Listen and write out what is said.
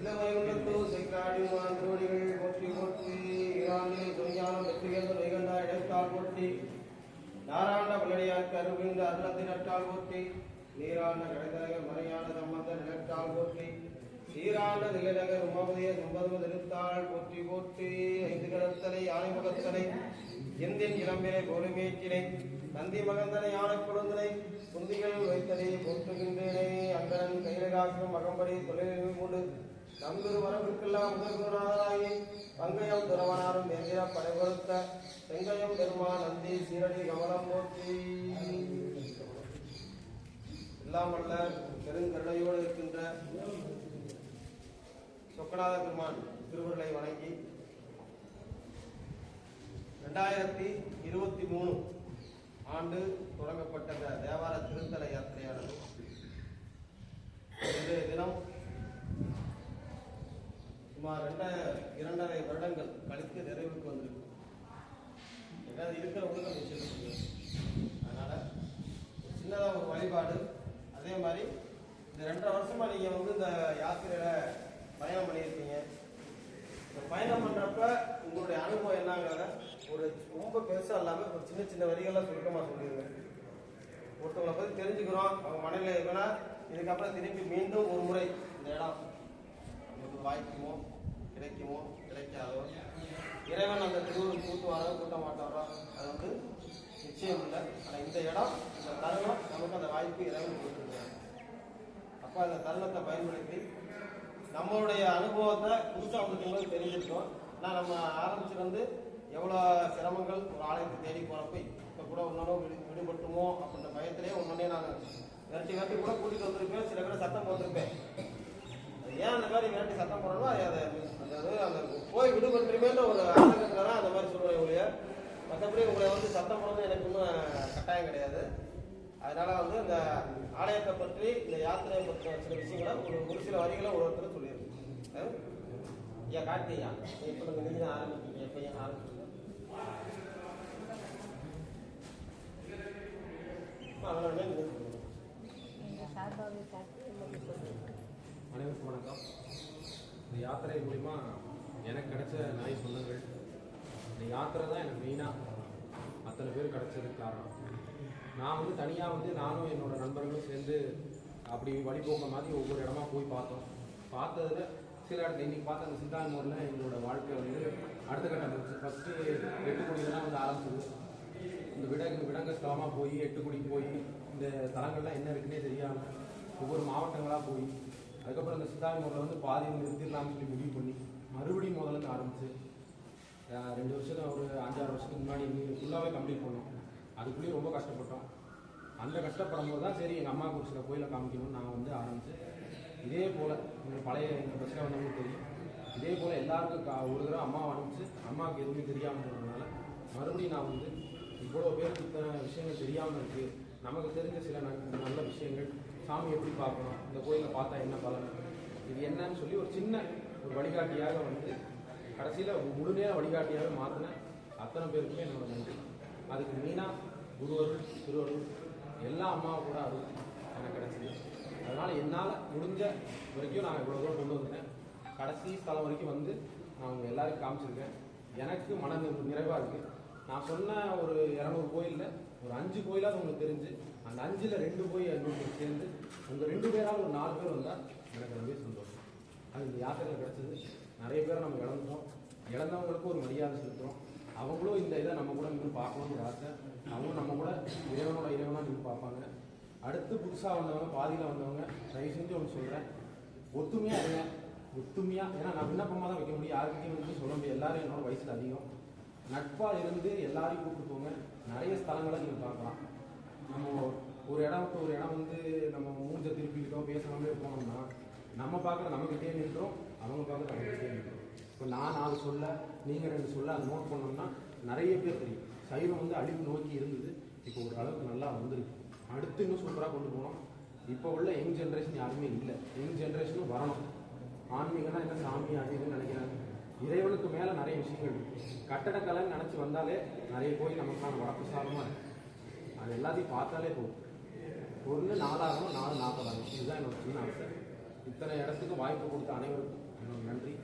இல்லவைகுண்டத்து செக்காடி திருவடிகள் போற்றி போற்றி ஈரானில் துணிஞானம் வெற்றிகள் வைகண்டா இடைத்தால் போற்றி நாராயண பல்லடியார் கருவிந்த அருளத்தினற்றால் போற்றி நீராண்ட கடைதரக மறையான சம்பந்த நிலத்தால் போற்றி சீராண்ட நிலநக உமாபதிய சம்பதும திருத்தாள் போற்றி போற்றி ஐந்து கடத்தலை யானை எந்தின் இளம்பினை பொறுமேற்றினை நந்தி மகந்தனை யானை குழந்தனை குந்திகள் வைத்தனை போற்றுகின்றேனே அங்கன் கைலகாசம் மகம்படி தொழில் மூடு. நம்புரு வரவிற்கெல்லாம் முதல்குருநாதராகி பங்கயம் துறவனாரும் எந்திர படைபொருத்த செங்கயம் பெருமா நந்தி சீரடி கமலம் போற்றி. எல்லாம் பெருங்கருணையோடு இருக்கின்ற சொக்கநாத பெருமான் திருவருளை ரெண்டாயிரத்தி இருபத்தி மூணு ஆண்டு தொடங்கப்பட்ட இந்த தேவார திருத்தல யாத்திரையானது. இன்றைய தினம் சுமார் ரெண்ட இரண்டரை வருடங்கள் கழித்து நிறைவுக்கு வந்திருக்கு. ஏதாவது இருக்கிறவங்க நம்ம வச்சிருக்கீங்க அதனால ஒரு சின்னதாக ஒரு வழிபாடு. அதே மாதிரி இந்த ரெண்டரை வருஷமா நீங்க வந்து இந்த யாத்திரையில பயணம் பண்ணியிருக்கீங்க. இந்த பயணம் பண்றப்ப உங்களுடைய ஒரு ரொம்ப பெருசா இல்லாம ஒரு சின்ன சின்ன வரிகள்லாம் சுருக்கமா சொல்லிடுங்க ஒருத்தவங்களை பத்தி தெரிஞ்சுக்கிறோம். அவங்க மனநிலை இருக்குன்னா இதுக்கப்புறம் திருப்பி மீண்டும் ஒரு முறை இந்த இடம் நமக்கு வாய்க்குமோ கிடைக்குமோ கிடைக்காதோ இறைவன் அந்த திருவுருள் கூட்டுவாரோ கூட்ட மாட்டாரோ அது வந்து நிச்சயம் இல்லை. ஆனால் இந்த இடம் இந்த தருணம் நமக்கு அந்த வாய்ப்பு இறைவன் கொடுத்துருக்காங்க அப்போ அந்த தருணத்தை பயன்படுத்தி நம்மளுடைய அனுபவத்தை புதுசாக அவங்களுக்கு தெரிஞ்சிருக்கோம். ஆனால் நம்ம ஆரம்பிச்சிருந்து எவ்வளோ சிரமங்கள் ஒரு ஆலயத்தை தேடி போகிறப்ப இப்போ கூட ஒன்றொன்றும் விடு விடுபட்டுமோ அப்படின்ற பயத்திலே ஒன்றொன்னே நான் விரட்டி விரட்டி கூட கூட்டிகிட்டு வந்திருப்பேன். சில பேர் சத்தம் போட்டிருப்பேன். அது ஏன் அந்த மாதிரி விரட்டி சத்தம் போடணும் அது அதை அதாவது அந்த போய் விடுபட்டுமேன்ற ஒரு ஆதங்கத்தில் அந்த மாதிரி சொல்லுவேன் ஒழிய மற்றபடி உங்களை வந்து சத்தம் போடணும் எனக்கு ஒன்றும் கட்டாயம் கிடையாது. அதனால வந்து இந்த ஆலயத்தை பற்றி இந்த யாத்திரையை பற்றின சில விஷயங்களை ஒரு ஒரு சில வரிகளை ஒரு ஒருத்தர் சொல்லியிருக்கேன் ஐயா கார்த்தியா இப்போ நீங்கள் ஆரம்பிக்கிறீங்க எப்பயும் ஆரம்பிச்சீங்க அனைவருக்கும் வணக்கம். இந்த யாத்திரை மூலிமா எனக்கு கிடைச்ச நாய் சொந்தங்கள் இந்த யாத்திரை தான் எனக்கு மெயினாக அத்தனை பேர் கிடைச்சதுக்கு காரணம். நான் வந்து தனியாக வந்து நானும் என்னோட நண்பர்களும் சேர்ந்து அப்படி வழிபோக்க மாதிரி ஒவ்வொரு இடமா போய் பார்த்தோம். பார்த்ததுல சில இடத்துல இன்னைக்கு பார்த்த அந்த சித்தாந்தூரில் எங்களோட வாழ்க்கை வந்து அடுத்த கட்டம் ஃபஸ்ட்டு எட்டு கோடிலாம் வந்து ஆரம்பிச்சது. இந்த விடங்கு விடங்க ஸ்தலமாக போய் எட்டுக்குடி போய் இந்த தலங்கள்லாம் என்ன இருக்குன்னே தெரியாமல் ஒவ்வொரு மாவட்டங்களாக போய் அதுக்கப்புறம் இந்த சித்தாங்கூரில் வந்து பாதி நிறுத்திடலாம்னு சொல்லி முடிவு பண்ணி மறுபடியும் முதல்ல ஆரம்பிச்சு ரெண்டு வருஷத்துக்கு ஒரு அஞ்சாறு வருஷத்துக்கு முன்னாடி ஃபுல்லாகவே கம்ப்ளீட் பண்ணோம். அதுக்குள்ளேயும் ரொம்ப கஷ்டப்பட்டோம். அந்த கஷ்டப்படும் போது தான் சரி எங்கள் அம்மாவுக்கு ஒரு சில கோயிலை காமிக்கணும்னு நான் வந்து ஆரம்பித்து இதே போல் எங்கள் பழைய எங்கள் பஸ்ஸில் வந்தவங்களுக்கு தெரியும். இதே போல் எல்லாருக்கும் கா ஒரு தடவை அம்மாவை அனுப்பிச்சு அம்மாவுக்கு எதுவுமே தெரியாமல் இருந்ததுனால மறுபடியும் நான் வந்து இவ்வளோ பேருக்கு இத்தனை விஷயங்கள் தெரியாமல் இருக்குது நமக்கு தெரிஞ்ச சில ந- நல்ல விஷயங்கள் சாமி எப்படி பார்க்கணும் இந்த கோயிலை பார்த்தா என்ன பலன்? இது என்னன்னு சொல்லி ஒரு சின்ன ஒரு வழிகாட்டியாக வந்து கடைசியில் முழுமையாக வழிகாட்டியாக மாற்றின அத்தனை பேருக்குமே என்னோட நன்றி. அதுக்கு மெயினாக குருவர்கள் திருவருள் எல்லா அம்மாவும் கூட அருள் எனக்கு கிடச்சிது. அதனால் என்னால் முடிஞ்ச வரைக்கும் நான் இவ்வளோ தூரம் கொண்டு வந்துட்டேன். கடைசி ஸ்தலம் வரைக்கும் வந்து நான் உங்கள் எல்லாருக்கும் காமிச்சிருக்கேன். எனக்கு மன நிறைவாக இருக்குது நான் சொன்ன ஒரு இரநூறு கோயிலில் ஒரு அஞ்சு கோயிலாக உங்களுக்கு தெரிஞ்சு அந்த அஞ்சில் ரெண்டு கோயில் உங்களுக்கு சேர்ந்து உங்கள் ரெண்டு பேரால் ஒரு நாலு பேர் வந்தால் எனக்கு ரொம்பவே சந்தோஷம். அது இந்த யாத்திரையில் கிடச்சிது. நிறைய பேரை நம்ம இழந்துட்டோம். இழந்தவங்களுக்கும் ஒரு மரியாதை செலுத்துகிறோம் அவங்களும் இந்த இதை நம்ம கூட இன்னும் பார்க்கணும்னு ஆசை. அவங்க நம்ம கூட இறைவனோட இறைவனாக நின்று பார்ப்பாங்க அடுத்து புதுசாக வந்தவங்க பாதியில் வந்தவங்க தயவு செஞ்சு ஒன்று சொல்கிறேன் ஒத்துமையாக இருங்க. ஒத்துமையாக ஏன்னா நான் விண்ணப்பமாக தான் வைக்க முடியும். யாருக்கிட்டையும் வந்து சொல்ல முடியும் எல்லாரும் என்னோட வயசில் அதிகம். நட்பாக இருந்து எல்லாரையும் கூப்பிட்டு போங்க. நிறைய ஸ்தலங்களை நீங்கள் பார்க்கலாம். நம்ம ஒரு இடம் விட்டு ஒரு இடம் வந்து நம்ம மூஞ்ச திருப்பிக்கிட்டோம் பேசாமலே போனோம்னா நம்ம பார்க்குற நம்மகிட்டே நின்றோம் அவங்க பார்க்குற நம்மகிட்டே நின்றோம். இப்போ நான் நாலு சொல்ல நீங்கள் ரெண்டு சொல்ல அதை நோட் பண்ணோம்னா நிறைய பேர் தெரியும். சைவம் வந்து அழிவு நோக்கி இருந்தது. இப்போ ஒரு அளவுக்கு நல்லா வந்திருக்கு. அடுத்து இன்னும் சூப்பராக கொண்டு போகணும். இப்போ உள்ள யங் ஜென்ரேஷன் யாருமே இல்லை. யங் ஜென்ரேஷனும் வரணும். ஆன்மீகம்னா என்ன? சாமி அது இதுன்னு நினைக்கிறாங்க. இறைவனுக்கு மேலே நிறைய விஷயங்கள் கட்டடக்கலைன்னு நினச்சி வந்தாலே நிறைய கோயில் நமக்கான சாரமாக இருக்கும் அது எல்லாத்தையும் பார்த்தாலே போதும். ஒன்று நாலாகணும் நாலு நாற்பதாகும் இதுதான் என்னோட சின்ன ஆசை. இத்தனை இடத்துக்கு வாய்ப்பு கொடுத்த அனைவருக்கும் என்னோட நன்றி.